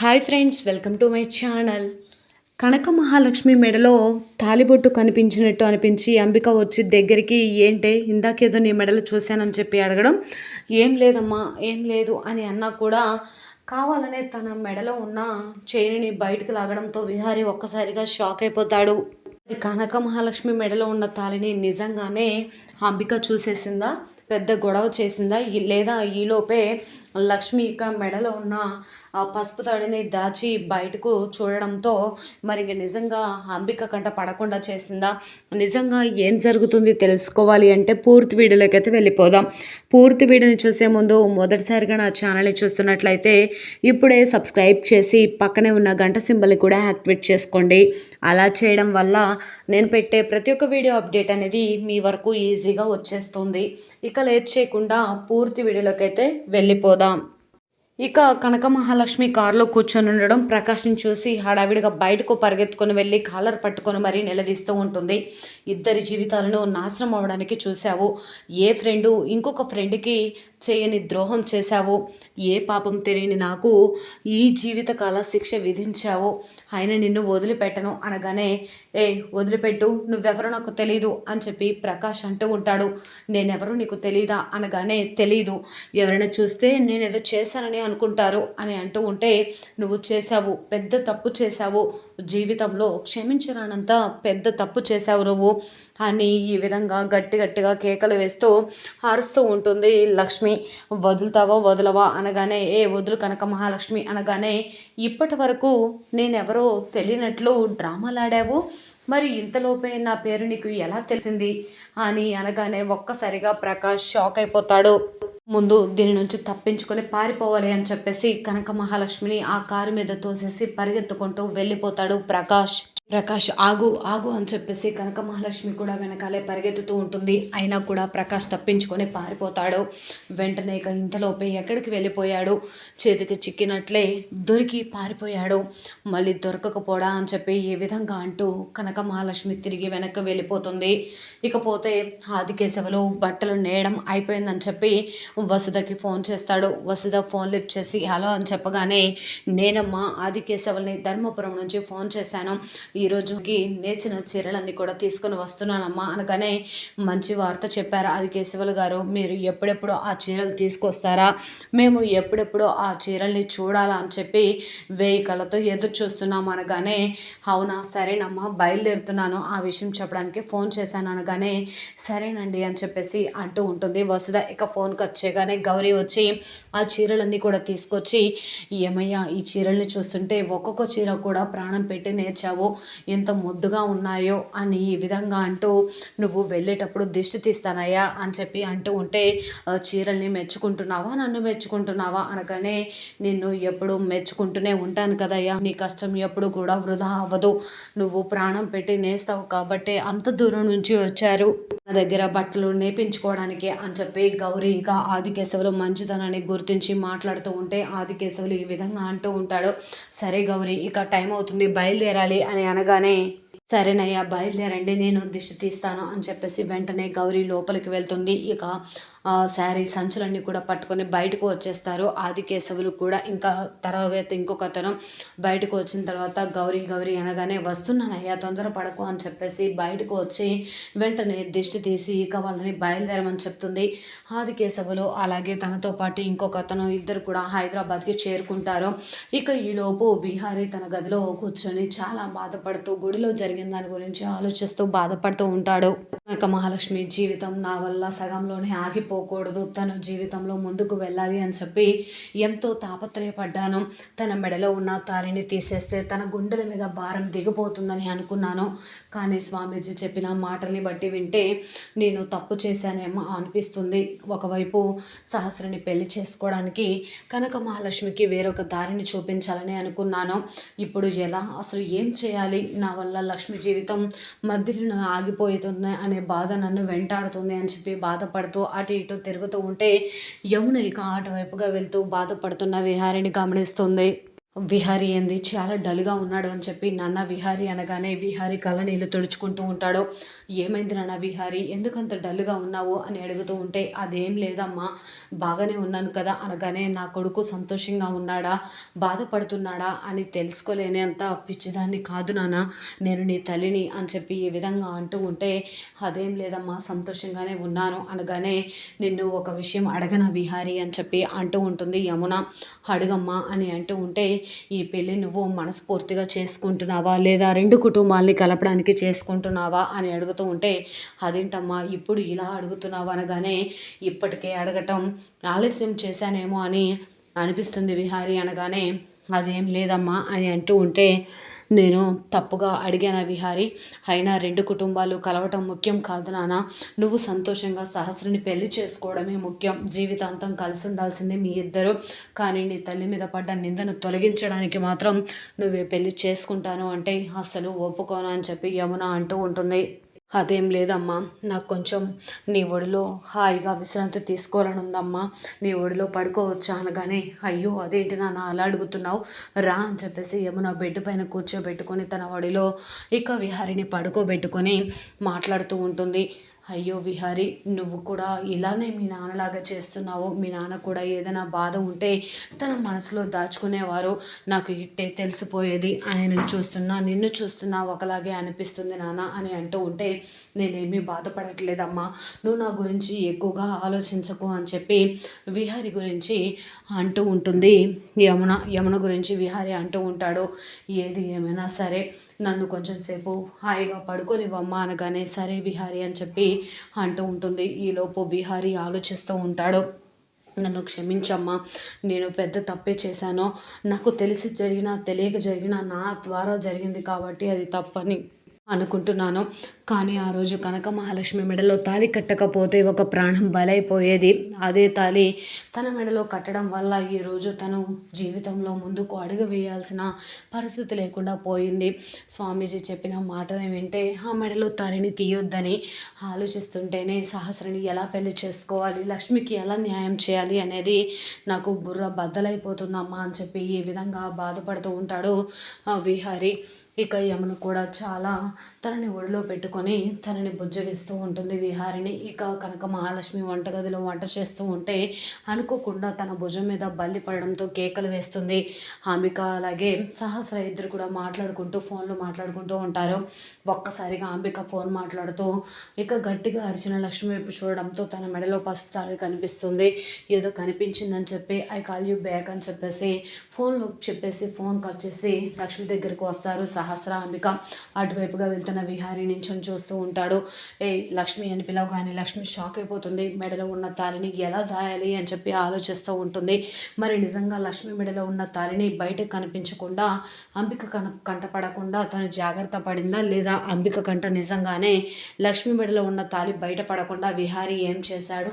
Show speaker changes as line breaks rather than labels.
Hi friends welcome to my channel Kanaka Mahalakshmi మెడలో తాలిబొట్టు కనిపించినట్టు అనిపించి అంబిక వచ్చి దగ్గరికి ఏంటే ఇందాకేదో నీ మెడలు చూశానని చెప్పి అడగడం? ఏం లేదమ్మా ఏం లేదు అని అన్నా కూడా కావాలనే తన మెడలో ఉన్న చైన్ని బయటకు లాగడంతో విహారీ ఒక్కసారిగా షాక్ అయిపోతాడు. కనక మహాలక్ష్మి మెడలో ఉన్న తాళిని నిజంగానే అంబిక చూసేసిందా? పెద్ద గొడవ చేసిందా? లేదా ఈలోపే లక్ష్మి ఇక మెడలో ఉన్న ఆ పసుపు తడిని దాచి బయటకు చూడడంతో మరి నిజంగా అంబిక కంట పడకుండా చేసిందా? నిజంగా ఏం జరుగుతుంది తెలుసుకోవాలి అంటే పూర్తి వీడియోలోకి అయితే వెళ్ళిపోదాం. పూర్తి వీడియోని చూసే ముందు మొదటిసారిగా నా ఛానల్ని చూస్తున్నట్లయితే ఇప్పుడే సబ్స్క్రైబ్ చేసి పక్కనే ఉన్న గంట సింబల్ని కూడా యాక్టివేట్ చేసుకోండి. అలా చేయడం వల్ల నేను పెట్టే ప్రతి ఒక్క వీడియో అప్డేట్ అనేది మీ వరకు ఈజీగా వచ్చేస్తుంది. ఇక లేట్ చేయకుండా పూర్తి వీడియోలోకి అయితే వెళ్ళిపోదాం. ఇక కనక మహాలక్ష్మి కారులో కూర్చొని ఉండడం ప్రకాష్ని చూసి హడావిడిగా బయటకు పరిగెత్తుకొని వెళ్ళి కాలర్ పట్టుకొని మరీ నిలదీస్తూ ఉంటుంది. ఇద్దరి జీవితాలను నాశనం అవడానికి చూశావు. ఏ ఫ్రెండు ఇంకొక ఫ్రెండ్కి చేయని ద్రోహం చేశావు. ఏ పాపం తెలియని నాకు ఈ జీవితకాల శిక్ష విధించావు. ఆయన నిన్ను వదిలిపెట్టను అనగానే ఏ వదిలిపెట్టు నువ్వెవరో నాకు తెలీదు అని చెప్పి ప్రకాష్ అంటూ ఉంటాడు. నేనెవరో నీకు తెలీదా? అనగానే తెలీదు. ఎవరైనా చూస్తే నేను ఏదో చేశానని అనుకుంటారు అని అంటూ ఉంటే నువ్వు చేశావు పెద్ద తప్పు చేశావు. జీవితంలో క్షమించరానంత పెద్ద తప్పు చేశావు నువ్వు అని ఈ విధంగా గట్టి గట్టిగా కేకలు వేస్తూ అరుస్తూ ఉంటుంది లక్ష్మి. వదులుతావా వదలవా అనగానే ఏ వదులు కనక మహాలక్ష్మి అనగానే ఇప్పటి వరకు నేనెవరో తెలియనట్లు డ్రామాలాడావు. మరి ఇంతలోపే నా పేరు నీకు ఎలా తెలిసింది అని అనగానే ఒక్కసారిగా ప్రకాష్ షాక్ అయిపోతాడు. ముందు దీని నుంచి తప్పించుకొని పారిపోవాలి అని చెప్పేసి కనక మహాలక్ష్మిని ఆ కారు మీద తోసేసి పరిగెత్తుకుంటూ వెళ్ళిపోతాడు ప్రకాష్. ప్రకాష్ ఆగు ఆగు అని చెప్పేసి కనక మహాలక్ష్మి కూడా వెనకాలే పరిగెత్తుతూ ఉంటుంది. అయినా కూడా ప్రకాష్ తప్పించుకొని పారిపోతాడు. వెంటనే ఇక ఇంతలోపే ఎక్కడికి వెళ్ళిపోయాడు? చేతికి చిక్కినట్లే దొరికి పారిపోయాడు. మళ్ళీ దొరకకపోడా అని చెప్పి ఏ విధంగా అంటూ కనక మహాలక్ష్మి తిరిగి వెనక్కి వెళ్ళిపోతుంది. ఇకపోతే ఆదికేశవులు బట్టలు నేయడం అయిపోయిందని చెప్పి వసుధకి ఫోన్ చేస్తాడు. వసుధ ఫోన్ లిఫ్ట్ చేసి హలో అని చెప్పగానే నేనమ్మా ఆదికేశవుల్ని ధర్మపురం నుంచి ఫోన్ చేశాను. ఈ రోజుకి నేర్చిన చీరలన్నీ కూడా తీసుకొని వస్తున్నానమ్మా అనగానే మంచి వార్త చెప్పారు అది కేశవులు గారు. మీరు ఎప్పుడెప్పుడు ఆ చీరలు తీసుకొస్తారా? మేము ఎప్పుడెప్పుడు ఆ చీరల్ని చూడాలా అని చెప్పి వేయి కళ్ళతో ఎదురు చూస్తున్నాం అనగానే అవునా? సరేనమ్మా బయలుదేరుతున్నాను. ఆ విషయం చెప్పడానికి ఫోన్ చేశాను అనగానే సరేనండి అని చెప్పేసి అంటూ ఉంటుంది. వసుధ ఇక ఫోన్కి వచ్చేగానే గౌరీ వచ్చి ఆ చీరలన్నీ కూడా తీసుకొచ్చి ఏమయ్యా ఈ చీరల్ని చూస్తుంటే ఒక్కొక్క చీర కూడా ప్రాణం పెట్టి నేర్చావు. ఎంత ముద్దుగా ఉన్నాయో అని ఈ విధంగా అంటూ నువ్వు వెళ్ళేటప్పుడు దిష్టి తీస్తానయ్యా అని చెప్పి అంటూ ఉంటే చీరల్ని మెచ్చుకుంటున్నావా? నన్ను మెచ్చుకుంటున్నావా? అనగానే నిన్ను ఎప్పుడు మెచ్చుకుంటూనే ఉంటాను కదయ్యా. నీ కష్టం ఎప్పుడు కూడా వృధా అవ్వదు. నువ్వు ప్రాణం పెట్టి నేస్తావు కాబట్టి అంత దూరం నుంచి వచ్చారు. నా దగ్గర బట్టలు నేపించుకోవడానికి అని చెప్పి గౌరీ ఇంకా ఆదికేశవులు మంచితనాన్ని గుర్తించి మాట్లాడుతూ ఉంటే ఆదికేశవులు ఈ విధంగా అంటూ ఉంటాడు సరే గౌరీ ఇక టైం అవుతుంది బయలుదేరాలి అని అనగానే సరేనయ్యా బయలుదేరండి నేను దిష్టి తీస్తాను అని చెప్పేసి వెంటనే గౌరీ లోపలికి వెళ్తుంది. ఇక శారీ సంచులన్నీ కూడా పట్టుకొని బయటకు వచ్చేస్తారు. ఆదికేశవులు కూడా ఇంకా తర్వాత ఇంకొక అతను బయటకు వచ్చిన తర్వాత గౌరీ గౌరీ అనగానే వస్తున్నానయ్యా తొందరపడకు అని చెప్పేసి బయటకు వచ్చి వెంటనే దిష్టి తీసి ఇక వాళ్ళని బయలుదేరమని చెప్తుంది. ఆదికేశవులు అలాగే తనతో పాటు ఇంకొక అతను ఇద్దరు కూడా హైదరాబాద్కి చేరుకుంటారు. ఇక ఈలోపు బీహారీ తన గదిలో కూర్చొని చాలా బాధపడుతూ గుడిలో జరిగిన దాని గురించి ఆలోచిస్తూ బాధపడుతూ ఉంటాడు. కనక మహాలక్ష్మి జీవితం నా వల్ల సగంలోనే ఆగిపోకూడదు తన జీవితంలో ముందుకు వెళ్ళాలి అని చెప్పి ఎంతో తాపత్రయపడ్డాను. తన మెడలో ఉన్న తారిని తీసేస్తే తన గుండెల మీద భారం దిగిపోతుందని అనుకున్నాను. కానీ స్వామీజీ చెప్పిన మాటల్ని బట్టి వింటే నేను తప్పు చేశానేమో అనిపిస్తుంది. ఒకవైపు సహస్రని పెళ్ళి చేసుకోవడానికి కనక మహాలక్ష్మికి వేరొక దారిని చూపించాలని అనుకున్నాను. ఇప్పుడు ఎలా? అసలు ఏం చేయాలి? నా వల్ల లక్ష్మి జీవితం మధ్యలో ఆగిపోతుంది అనే బాధ నన్ను వెంటాడుతుంది అని చెప్పి బాధపడుతూ అటు ఇటు తిరుగుతూ ఉంటే యమున ఇక అటువైపుగా వెళ్తూ బాధపడుతున్న విహారిని గమనిస్తుంది. విహారీ ఏంది? చాలా డల్గా ఉన్నాడు అని చెప్పి నాన్న విహారీ అనగానే విహారీ కళ్ళ నీళ్ళు తుడుచుకుంటూ ఉంటాడు. ఏమైంది నాన్న విహారీ? ఎందుకంత డల్గా ఉన్నావు? అని అడుగుతూ ఉంటే అదేం లేదమ్మా బాగానే ఉన్నాను కదా అనగానే నా కొడుకు సంతోషంగా ఉన్నాడా బాధపడుతున్నాడా అని తెలుసుకోలేని అంత పిచ్చిదాన్ని కాదు నాన్న. నేను నీ తల్లిని అని చెప్పి ఈ విధంగా అంటూ ఉంటే అదేం లేదమ్మా సంతోషంగానే ఉన్నాను అనగానే నిన్ను ఒక విషయం అడగన విహారీ అని చెప్పి అంటూ ఉంటుంది యమున. అడుగమ్మా అని అంటూ ఉంటే ఈ పెళ్ళి నువ్వు మనస్ఫూర్తిగా చేసుకుంటున్నావా? లేదా రెండు కుటుంబాల్ని కలపడానికి చేసుకుంటున్నావా అని అడుగుతూ ఉంటే అదేంటమ్మా ఇప్పుడు ఇలా అడుగుతున్నావు అనగానే ఇప్పటికే అడగటం ఆలస్యం చేశానేమో అని అనిపిస్తుంది విహారీ అనగానే అదేం లేదమ్మా అని అంటూ ఉంటే నేను తప్పుగా అడిగాను విహారి? అయినా రెండు కుటుంబాలు కలవటం ముఖ్యం కాదు నాన్న నువ్వు సంతోషంగా సహస్రని పెళ్ళి చేసుకోవడమే ముఖ్యం. జీవితాంతం కలిసి ఉండాల్సిందే మీ ఇద్దరు. కానీ నీ తల్లి మీద పడ్డ నిందను తొలగించడానికి మాత్రం నువ్వే పెళ్ళి చేసుకుంటాను అంటే అస్సలు ఒప్పుకోను అని చెప్పి యమున అంటూ ఉంటుంది. అదేం లేదమ్మా. నాకు కొంచెం నీ ఒడిలో హాయిగా విశ్రాంతి తీసుకోవాలని ఉందమ్మా. నీ ఒడిలో పడుకోవచ్చా అనగానే అయ్యో అదేంటి నాన్న అలా అడుగుతున్నావు? రా అని చెప్పేసి యమున బెడ్ పైన కూర్చోబెట్టుకొని తన ఒడిలో ఇక విహారిని పడుకోబెట్టుకొని మాట్లాడుతూ ఉంటుంది. అయ్యో విహారి నువ్వు కూడా ఇలానే మీ నాన్నలాగా చేస్తున్నావు. మీ నాన్న కూడా ఏదైనా బాధ ఉంటే తన మనసులో దాచుకునేవారు. నాకు ఇట్టే తెలిసిపోయేది. ఆయనను చూస్తున్నా నిన్ను చూస్తున్నా ఒకలాగే అనిపిస్తుంది నాన్న అని అంటూ ఉంటే నేనేమీ బాధపడట్లేదమ్మా. నువ్వు నా గురించి ఎక్కువగా ఆలోచించకు అని చెప్పి విహారి గురించి అంటూ ఉంటుంది. యమున యమున గురించి విహారి అంటూ ఉంటాడు. ఏది ఏమైనా సరే నన్ను కొంచెం సేపు హాయిగా పడుకోనివ్వమ్మా అనగానే సరే విహారి అని చెప్పి అంటూ ఉంటుంది. ఈలోపు విహారీ ఆలోచిస్తూ ఉంటాడు. నన్ను క్షమించమ్మా. నేను పెద్ద తప్పే చేశాను. నాకు తెలిసి జరిగిన తెలియక జరిగిన నా ద్వారా జరిగింది కాబట్టి అది తప్పని అనుకుంటున్నాను. కానీ ఆ రోజు కనక మహాలక్ష్మి మెడలో తాళి కట్టకపోతే ఒక ప్రాణం బలైపోయేది. అదే తాళి తన మెడలో కట్టడం వల్ల ఈరోజు తను జీవితంలో ముందుకు అడుగు వేయాల్సిన పరిస్థితి లేకుండా పోయింది. స్వామీజీ చెప్పిన మాటని వింటే ఆ మెడలో తాళిని తీయొద్దని ఆలోచిస్తుంటేనే సహస్రని ఎలా పెళ్ళి చేసుకోవాలి లక్ష్మికి ఎలా న్యాయం చేయాలి అనేది నాకు బుర్ర బద్దలైపోతుందమ్మా అని చెప్పి ఈ విధంగా బాధపడుతూ ఉంటాడు విహారి. ఇక యమున కూడా చాలా తనని ఒడిలో పెట్టుకొని తనని బుజ్జగిస్తూ ఉంటుంది విహారిని ఇక కనుక మహాలక్ష్మి వంటగదిలో వంట చేస్తూ ఉంటే అనుకోకుండా తన భుజం మీద బల్లి పడడంతో కేకలు వేస్తుంది. హామిక అలాగే సహస్ర ఇద్దరు కూడా మాట్లాడుకుంటూ ఫోన్లో మాట్లాడుకుంటూ ఉంటారు. ఒక్కసారిగా అంబిక ఫోన్ మాట్లాడుతూ ఇక గట్టిగా అరిచిన లక్ష్మి వైపు చూడడంతో తన మెడలో పసుపు సారి కనిపిస్తుంది. ఏదో కనిపించిందని చెప్పి ఐ కాల్ యూ బ్యాక్ అని చెప్పేసి ఫోన్లో చెప్పేసి ఫోన్ కట్ చేసి లక్ష్మి దగ్గరికి వస్తారు. సహా సహస్రాంబిక అటువైపుగా వెళ్తున్న విహారీ నించొని చూస్తూ ఉంటాడు. ఏ లక్ష్మి అని పిలవగానే లక్ష్మి షాక్ అయిపోతుంది. మెడలో ఉన్న తాలిని ఎలా దాయాలి అని చెప్పి ఆలోచిస్తూ ఉంటుంది. మరి నిజంగా లక్ష్మి మెడలో ఉన్న తాలిని బయటకు కనిపించకుండా అంబిక కన కంటపడకుండా తను జాగ్రత్త పడిందా లేదా? అంబిక కంట నిజంగానే లక్ష్మి మెడలో ఉన్న తాలి బయటపడకుండా విహారీ ఏం చేశాడు?